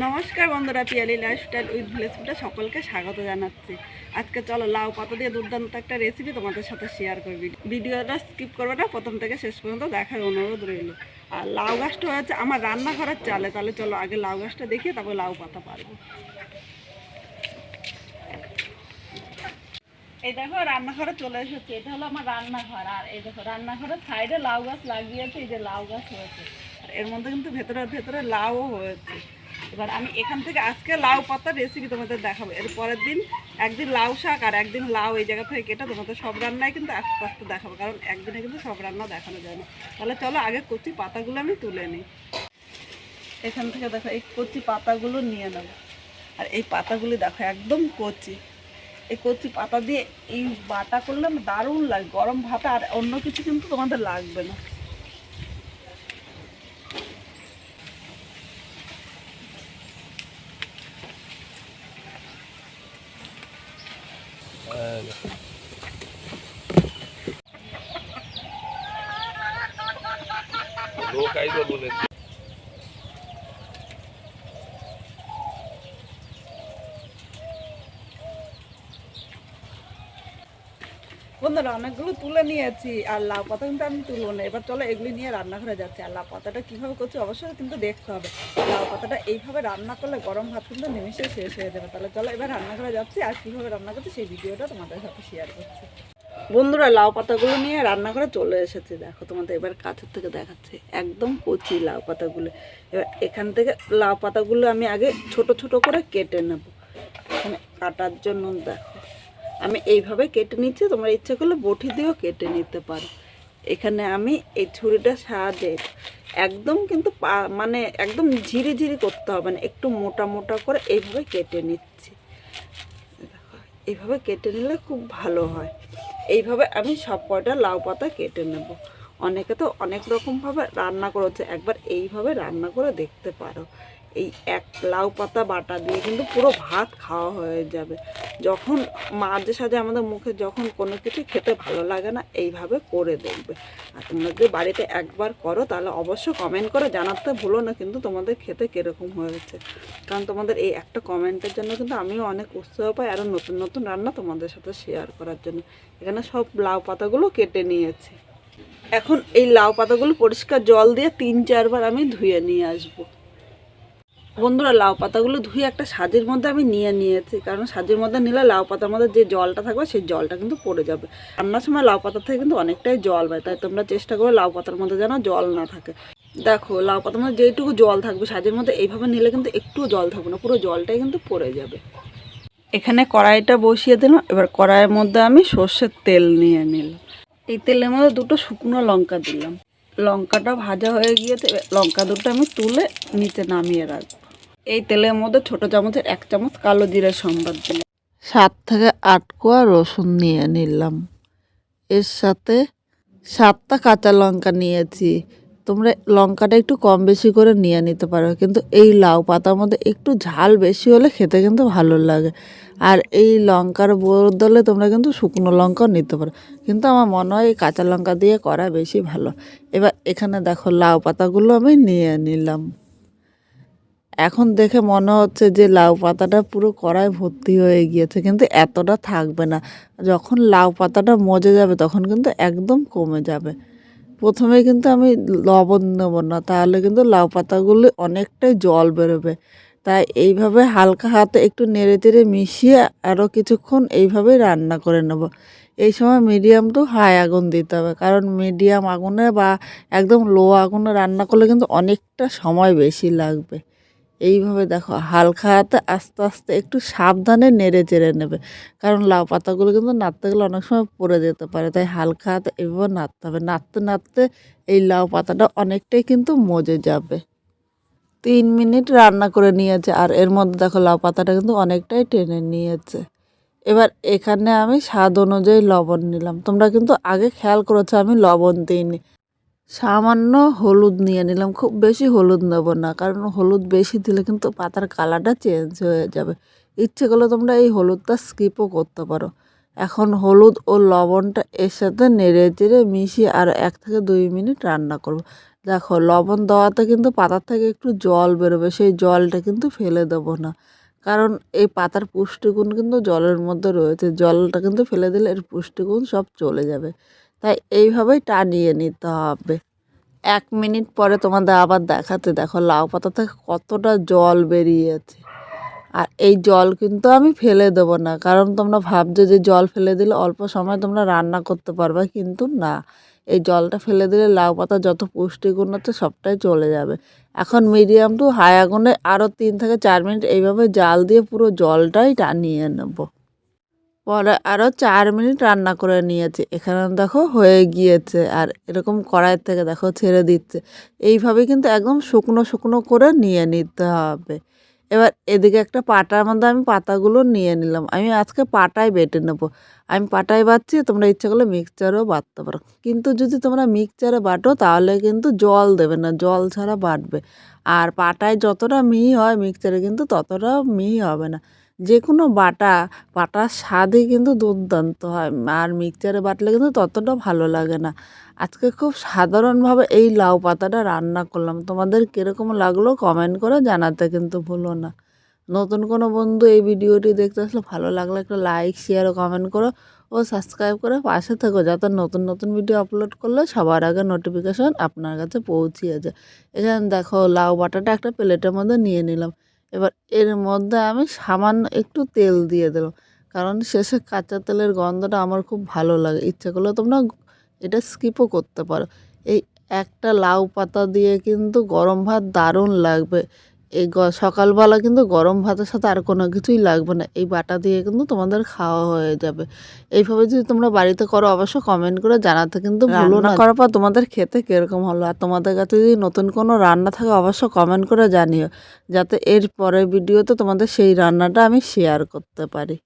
নমস্কার বন্ধুরা, Piyali lifestyle with village ফুডে সকলকে স্বাগত জানাচ্ছি। আজকে চলো লাউ পাতা দিয়ে দুর্দান্ত একটা রেসিপি তোমাদের সাথে শেয়ার করবি ভিডিওটা স্কিপ করবে না, প্রথম থেকে শেষ পর্যন্ত দেখার অনুরোধ রইল। আর লাউ গাছটা হচ্ছে আমার রান্নাঘরের চালে, তাহলে চলো আগে লাউ গাছটা দেখিয়ে তারপর লাউ পাতা পারব। এই দেখো, রান্নাঘরে চলে এসেছে। এটা হলো আমার রান্নাঘর। আর এই দেখো, রান্নাঘরের সাইডে লাউ গাছ লাগিয়েছে, এই যে লাউ গাছ হয়েছে। আর এর মধ্যে কিন্তু ভেতরে ভেতরে লাউও হয়েছে। এবার আমি এখান থেকে আজকে লাউ পাতার রেসিপি তোমাদের দেখাবো। এর পরের দিন একদিন লাউ শাক আর একদিন লাউ এই জায়গা থেকে কেটে তোমাদের সব রান্নাই কিন্তু আস্তে আস্তে দেখাবো, কারণ একদিনে কিন্তু সব রান্না দেখানো যায় না। তাহলে চলো আগে কচি পাতাগুলো আমি তুলে নিই। এখান থেকে দেখো, এই কচি পাতাগুলো নিয়ে নেব আর এই পাতাগুলি দেখো, একদম কচি। এই কচি পাতা দিয়ে এই বাটা করলে দারুণ লাগে, গরম ভাতে আর অন্য কিছু কিন্তু তোমাদের লাগবে না। લો કાયદો બોલે বন্ধুরা, অনেকগুলো তুলে নিয়েছি। আর লাউ পাতা কিন্তু আমি তুলব না। এবার চলো এগুলি নিয়ে রান্নাঘরে যাচ্ছি। আর লাউ পাতাটা কীভাবে করছি অবশ্যই কিন্তু দেখতে হবে। লাউ পাতাটা এইভাবে রান্না করলে গরম ভাত কিন্তু নিমিশে শেষ হয়ে যাবে। তাহলে চলো এবার রান্নাঘরে যাচ্ছি। আর কীভাবে রান্না করছি সেই ভিডিওটা তোমাদের সাথে শেয়ার করছি। বন্ধুরা, লাউ পাতাগুলো নিয়ে রান্না করে চলে এসেছে। দেখো, তোমাদের এবার কাছের থেকে দেখাচ্ছে। একদম কচি লাউ পাতাগুলো। এবার এখান থেকে লাউ পাতাগুলো আমি আগে ছোট ছোট করে কেটে নেব। এখানে কাটার জন্য দেখো আমি এইভাবে কেটে নিচ্ছি, তোমরা ইচ্ছা করলে বটি দিয়েও কেটে নিতে পারো। এখানে আমি এই ছুরিটা সাহায্যে একদম কিন্তু মানে একদম ঝিরি ঝিরি করতে হবে না, একটু মোটা মোটা করে এইভাবে কেটে নিচ্ছি। এইভাবে কেটে নিলে খুব ভালো হয়। এইভাবে আমি সব কয়টা লাউ পাতা কেটে নেব। অনেকে তো অনেক রকমভাবে রান্না করেছে, একবার এইভাবে রান্না করে দেখতে পারো। এই এক লাউ পাতা বাটা দিয়ে কিন্তু পুরো ভাত খাওয়া হয়ে যাবে। যখন মাঝে সাঝে আমাদের মুখে যখন কোনো কিছু খেতে ভালো লাগে না, এইভাবে করে দেখবে। আর তোমরা যদি বাড়িতে একবার করো, তাহলে অবশ্যই কমেন্ট করে জানাতে ভুলো না কিন্তু তোমাদের খেতে কীরকম হয়েছে। কারণ তোমাদের এই একটা কমেন্টের জন্য কিন্তু আমিও অনেক উৎসাহ পাই আরও নতুন নতুন রান্না তোমাদের সাথে শেয়ার করার জন্য। এখানে সব লাউ পাতাগুলো কেটে নিয়েছি। এখন এই লাউ পাতাগুলো পরিষ্কার জল দিয়ে তিন, চারবার আমি ধুয়ে নিয়ে আসব। বন্ধুরা, লাউ পাতাগুলো ধুয়ে একটা সাজের মধ্যে আমি নিয়ে নিয়েছি। কারণ সাজের মধ্যে নিলে লাউ পাতার মধ্যে যে জলটা থাকবে, সেই জলটা কিন্তু পড়ে যাবে। রান্নার সময় লাউ পাতা থেকে কিন্তু অনেকটাই জল হয় তাই তোমরা চেষ্টা করো লাউ পাতার মধ্যে যেন জল না থাকে। দেখো, লাউ পাতার মধ্যে যেইটুকু জল থাকবে, সাজের মধ্যে এইভাবে নিলে কিন্তু একটুও জল থাকবে না, পুরো জলটাই কিন্তু পড়ে যাবে। এখানে কড়াইটা বসিয়ে দিলাম, এবার কড়াইয়ের মধ্যে আমি সর্ষের তেল নিয়ে নিলাম। এই তেলের মধ্যে দুটো শুকনো লঙ্কা দিলাম। লঙ্কাটা ভাজা হয়ে গিয়েছে লঙ্কা দুটো আমি তুলে নিচে নামিয়ে রাখব। এই তেলের মধ্যে ছোট চামচের এক চামচ কালো জিরে সম্বাদ দিলাম। সাত থেকে আট কোয়া রসুন নিয়ে নিলাম। এর সাথে সাতটা কাঁচা লঙ্কা নিয়েছি। তোমরা লঙ্কাটা একটু কম বেশি করে নিয়ে নিতে পারো, কিন্তু এই লাউ পাতার মধ্যে একটু ঝাল বেশি হলে খেতে কিন্তু ভালো লাগে। আর এই লঙ্কার বদলে তোমরা কিন্তু শুকনো লঙ্কাও নিতে পারো। কিন্তু আমার মনে হয় এই কাঁচা লঙ্কা দিয়ে করা বেশি ভালো। এবার এখানে দেখো লাউ পাতাগুলো আমি নিয়ে নিলাম। এখন দেখে মনে হচ্ছে যে লাউ পাতাটা পুরো কড়াই ভর্তি হয়ে গিয়েছে, কিন্তু এতটা থাকবে না। যখন লাউ পাতাটা মজে যাবে তখন কিন্তু একদম কমে যাবে। প্রথমে কিন্তু আমি লবণ নেব না, তাহলে কিন্তু লাউ পাতাগুলি অনেকটাই জল বেরোবে। তাই এইভাবে হালকা হাতে একটু নেড়ে চেড়ে মিশিয়ে আরও কিছুক্ষণ এইভাবেই রান্না করে নেব। এই সময় মিডিয়াম টু হাই আগুন দিতে হবে, কারণ মিডিয়াম আগুনে বা একদম লো আগুনে রান্না করলে কিন্তু অনেকটা সময় বেশি লাগবে। এইভাবে দেখো, হালকা হাতে আস্তে আস্তে একটু সাবধানে নেড়ে চেড়ে নেবে। কারণ লাউ পাতাগুলো কিন্তু নাড়তে গেলে অনেক সময় পড়ে যেতে পারে, তাই হালকা হাতে এভাবে নাড়তে হবে। নাড়তে নাড়তে এই লাউ পাতাটা অনেকটাই কিন্তু মজে যাবে। তিন মিনিট রান্না করে নিয়েছে, আর এর মধ্যে দেখো লাউ পাতাটা কিন্তু অনেকটাই টেনে নিয়েছে। এবার এখানে আমি স্বাদ অনুযায়ী লবণ নিলাম। তোমরা কিন্তু আগে খেয়াল করেছ, আমি লবণ দিইনি। সামান্য হলুদ নিয়ে নিলাম, খুব বেশি হলুদ নেব না, কারণ হলুদ বেশি দিলে কিন্তু পাতার কালারটা চেঞ্জ হয়ে যাবে। ইচ্ছে করলে তোমরা এই হলুদটা স্কিপও করতে পারো। এখন হলুদ ও লবণটা এর সাথে নেড়ে চেড়ে মিশিয়ে আর এক থেকে দুই মিনিট রান্না করব। দেখো, লবণ দেওয়াতে কিন্তু পাতার থেকে একটু জল বেরোবে, সেই জলটা কিন্তু ফেলে দেবো না। কারণ এই পাতার পুষ্টিগুণ কিন্তু জলের মধ্যে রয়েছে, জলটা কিন্তু ফেলে দিলে এর পুষ্টিগুণ সব চলে যাবে। তাই এইভাবেই টানিয়ে নিতে হবে। এক মিনিট পরে তোমাদের আবার দেখাতে, দেখো লাউ পাতা থেকে কতটা জল বেরিয়েছে। আর এই জল কিন্তু আমি ফেলে দেবো না, কারণ তোমরা ভাবছ যে জল ফেলে দিলে অল্প সময় তোমরা রান্না করতে পারবে, কিন্তু না। এই জলটা ফেলে দিলে লাউ পাতা যত পুষ্টিগুণ আছে সবটাই চলে যাবে। এখন মিডিয়াম টু হাই আগুনে আরও তিন থেকে চার মিনিট এইভাবে জাল দিয়ে পুরো জলটাই টানিয়ে নেব। পরে আরও চার মিনিট রান্না করে নিয়েছি। এখানে দেখো হয়ে গিয়েছে আর এরকম কড়াই থেকে দেখো ছেড়ে দিচ্ছে। এইভাবে কিন্তু একদম শুকনো শুকনো করে নিয়ে নিতে হবে। এবার এদিকে একটা পাটার মধ্যে আমি পাতাগুলো নিয়ে নিলাম। আমি আজকে পাটায় বেটে নেব। আমি পাটায় বাটছি, তোমরা ইচ্ছা করলে মিক্সচারেও বাটতে পারো। কিন্তু যদি তোমরা মিক্সচারে বাটো, তাহলে কিন্তু জল দেবে না। জল ছাড়া বাটবে। আর পাটায় যতটা মিহি হয় মিক্সচারে কিন্তু ততটা মিহি হবে না। যে কোনো বাটা, বাটার স্বাদই কিন্তু দুর্দান্ত হয়। আর মিক্সচারে বাটলে কিন্তু ততটা ভালো লাগে না। আজকে খুব সাধারণভাবে এই লাউ পাতাটা রান্না করলাম। তোমাদের কীরকম লাগল কমেন্ট করে জানাতে কিন্তু ভুলো না। নতুন কোনো বন্ধু এই ভিডিওটি দেখতে আসলে ভালো লাগলে একটা লাইক শেয়ার ও কমেন্ট করো ও সাবস্ক্রাইব করে পাশে থেকো যাতে নতুন নতুন ভিডিও আপলোড করলে সবার আগে নোটিফিকেশন আপনার কাছে পৌঁছিয়ে যায়। এখানে দেখো লাউ বাটাটা একটা প্লেটের মধ্যে নিয়ে নিলাম। এবার এর মধ্যে আমি সামান্য একটু তেল দিয়ে দিলাম। কারণ শেষে কাঁচা তেলের গন্ধটা আমার খুব ভালো লাগে। ইচ্ছে করলে তোমরা এটা স্কিপও করতে পারো। এই একটা লাউ পাতা দিয়ে কিন্তু গরম ভাত দারুণ লাগবে। এই গ- সকালবেলা কিন্তু গরম ভাতের সাথে আর কোনো কিছুই লাগবে না। এই বাটা দিয়ে কিন্তু তোমাদের খাওয়া হয়ে যাবে। এইভাবে যদি তোমরা বাড়িতে করো অবশ্য কমেন্ট করে জানাতে কিন্তু ভালো না। করার পর তোমাদের খেতে কীরকম হলো? আর তোমাদের কাছে যদি নতুন কোনো রান্না থাকে অবশ্য কমেন্ট করে জানিও। যাতে এর পরের ভিডিওতে তোমাদের সেই রান্নাটা আমি শেয়ার করতে পারি।